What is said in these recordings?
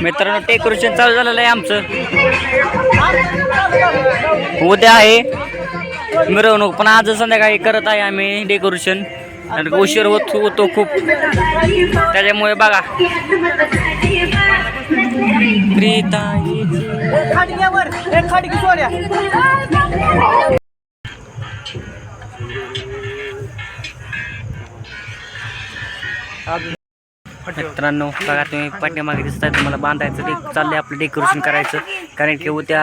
मित्रांनो डेकोरेशन चालू झालेलं आहे आमचं. उद्या आहे. मिरवणूक पण आज संध्याकाळी करत आहे आम्ही डेकोरेशन आणि उशीर होत होतो खूप. त्याच्यामुळे बघा. प्रीताईची मित्रांनो बघा तुम्ही पाठीमागे दिसताय तुम्हाला बांधायचं ते चाललंय आपलं डेकोरेशन करायचं. कारण की उद्या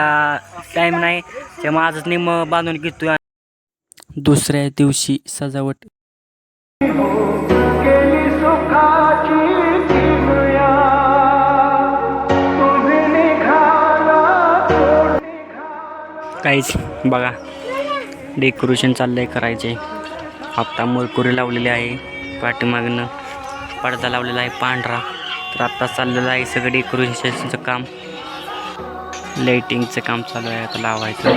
टाईम नाही त्यामुळे आजच निम बांधून घेतोय. दुसऱ्या दिवशी सजावट. काहीच. बघा डेकोरेशन चाललं आहे करायचे. हप्ता मोरकुरी लावलेली आहे पाठीमागनं पडदा लावलेला आहे पांढरा. तर आत्ता चाललेलं आहे सगळं डेकोरेशनचं काम. लाईटिंगचं काम चालू आहे आता लावायचं.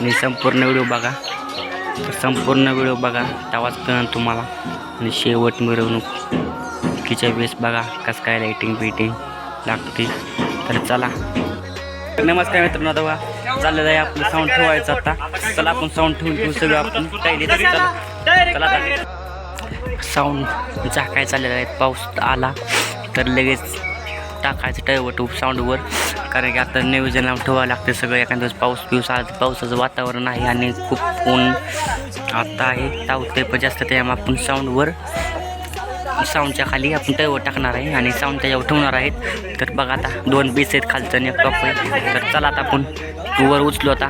आणि संपूर्ण व्हिडिओ बघा. तर संपूर्ण व्हिडिओ बघा तेव्हाच कळण तुम्हाला. आणि शेवट मिरवणूक. किच्या वेळेस बघा कसं काय लाईटिंग बिटिंग लागते. तर चला नमस्कार मित्रांनो दवा चाललेलं आहे आपलं साऊंड ठेवायचं आता. चला आपण साऊंड ठेवून घेऊ सगळं आपण टाईली चला. चला आता. साऊंड झाकाय चाललेलं आहे पाऊस आला तर लगेच टाकायचं टॅवट साऊंडवर कारण की आता नियोजन लावून ठेवावं लागतं सगळं एखाद्या दिवस पाऊस पिऊस आला तर पावसाचं वातावरण आहे आणि खूप ऊन आता आहे. तावते पण जास्त त्यामुळे आपण साऊंडवर साऊंडच्या खाली आपण टॅवर टाकणार आहे आणि साऊंड त्याच्यावर ठेवणार आहेत. तर बघा आता दोन बीस आहेत खालचं आणि एक टॉप आहे. तर चला आता आपण वर उचलो आता.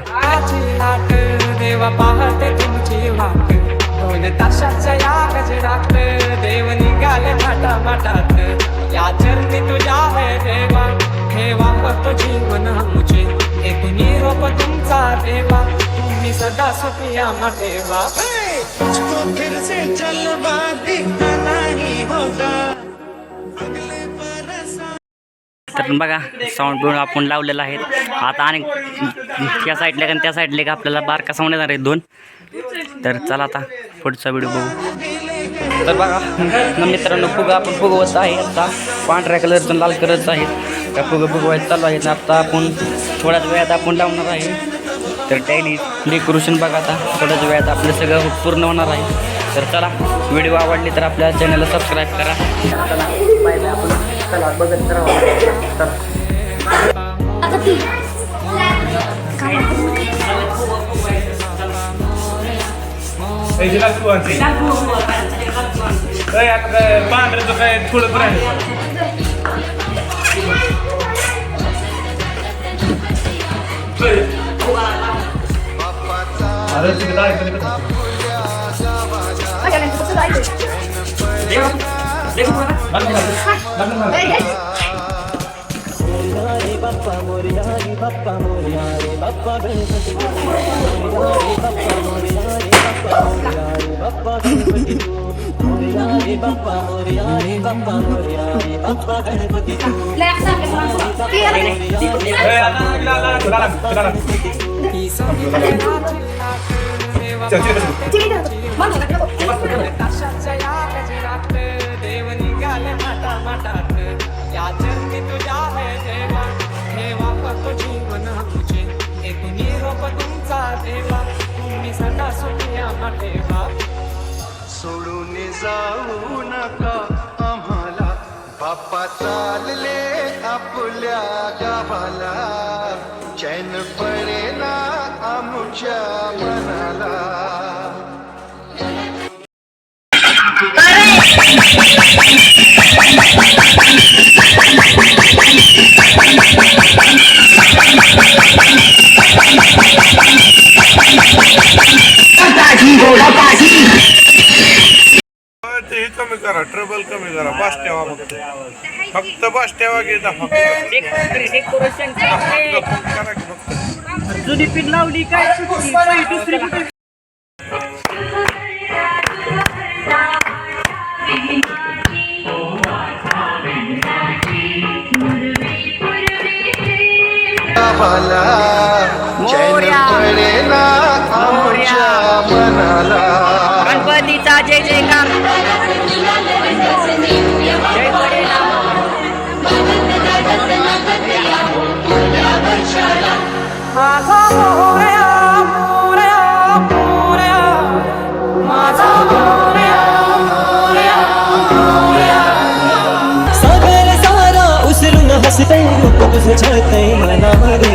है सदा सुखिया मुझको फिर से जलवा दिखता तर बघा साऊंड बिऊंड आपण लावलेला आहे आता आणि त्या साईडला आणि त्या साईडला का आपल्याला बारका साऊंड येणार आहे दोन. तर चला आता पुढचा व्हिडिओ बघू. तर बघा मित्रांनो फुगा आपण फुगवत आहे. आता पांढऱ्या कलरचं लाल कलरचं आहे. त्या फुगं फुगवायचं चालू आहे. आता आपण थोड्याच वेळात आपण लावणार आहे. तर डेली डेकोरेशन बघा आता. थोड्याच वेळात आपलं सगळं पूर्ण होणार आहे. तर चला व्हिडिओ आवडली तर आपल्या चॅनलला सबस्क्राईब करा. चला बाय बाय आपण चला बघत राहा चला. पांढऱ्याचं काय थोडं राहील अरे ए, आला, आला, आला, आला, आला, आला. ही संगीताची लाट देवा चल, तिकडे बस. देवा तुम्ही सदा सुखिया ठेवा सोडून जाऊ नका आम्हाला. बाप्पा चालले आपल्या गावाला. चैन पडेना आमच्या मनाला. ते हे कमी करा ट्रबल कमी करा बस ठेवा फक्त फक्त बस ठेवा घेता फक्त जुनी पिन लावली काय दुसरी कुठे मुरवी मनाला. गणपतीचा जय जयकार. जय परिणाम माझा मोरया मोरया मोरया. माझा मोरया मोरया मोरया. सागर सारा उसरून हसते रूप तुझं छळतय मनामध्ये.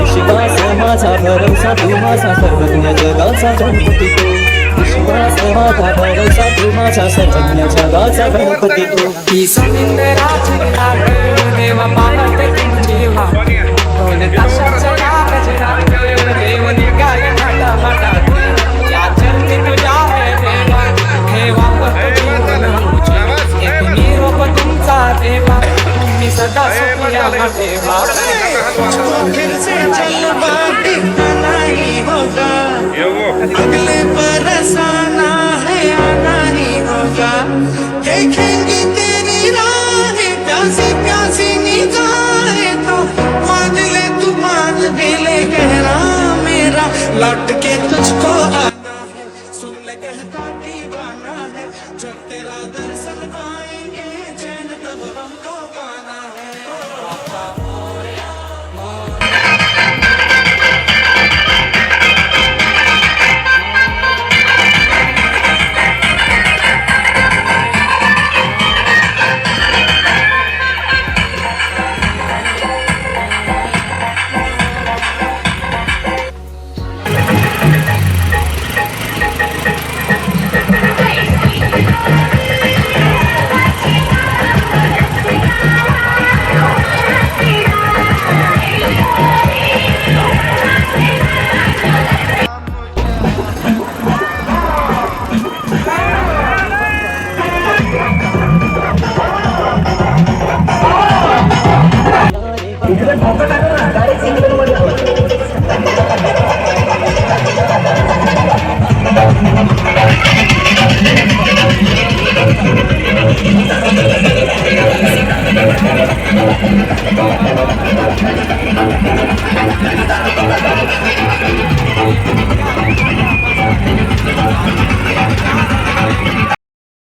विश्वास माझा भरवसा तू माझा सर्वज्ञ जगाचा गणपती तू. विश्वास माझा भरवसा तू माझा सर्वज्ञ जगाचा गणपती तू. ही सुंदराची लाट देवा पाहते तुमची वाट ढोल ताशाच्या या गजरात देव निघाले माटा माटात या चरणी तुझ्या हे देवा. ठेवा जीवन तुझे एक निरोप तुमचा देवा. तुम्ही सदा सुखिया देवा. मेरा लौट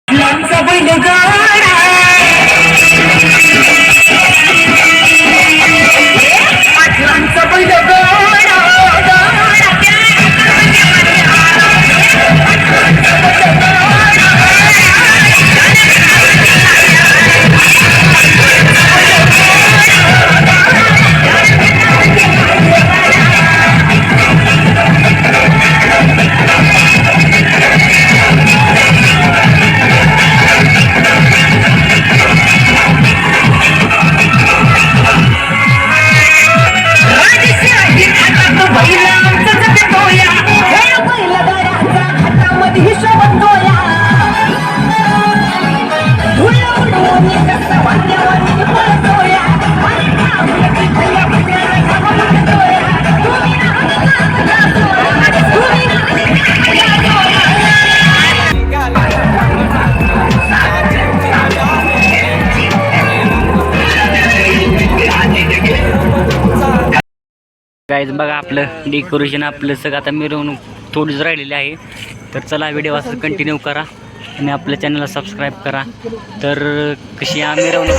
आमचा पहिले गाईज बघा आपलं डेकोरेशन आपलं सगळं. आता मिरवणूक थोडीच राहिलेली आहे. तर चला व्हिडिओ असं कंटिन्यू करा. आणि आपल्या चॅनलला सबस्क्राईब करा. तर कशी या मिरवणूक?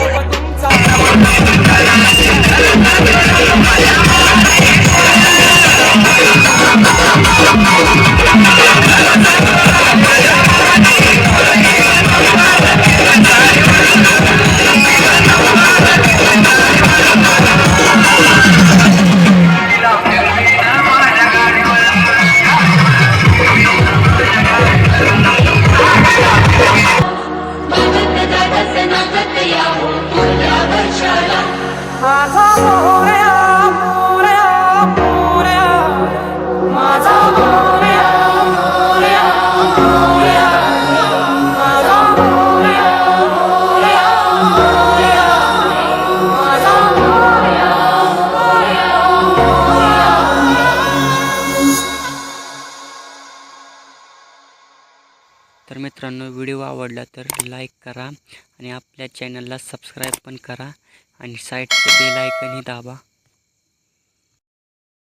तुमचा माझा मोरया मोरया आवडला तर लाईक करा आणि आपल्या चॅनलला सबस्क्राईब पण करा आणि साईडचं बेल आयकनही दाबा.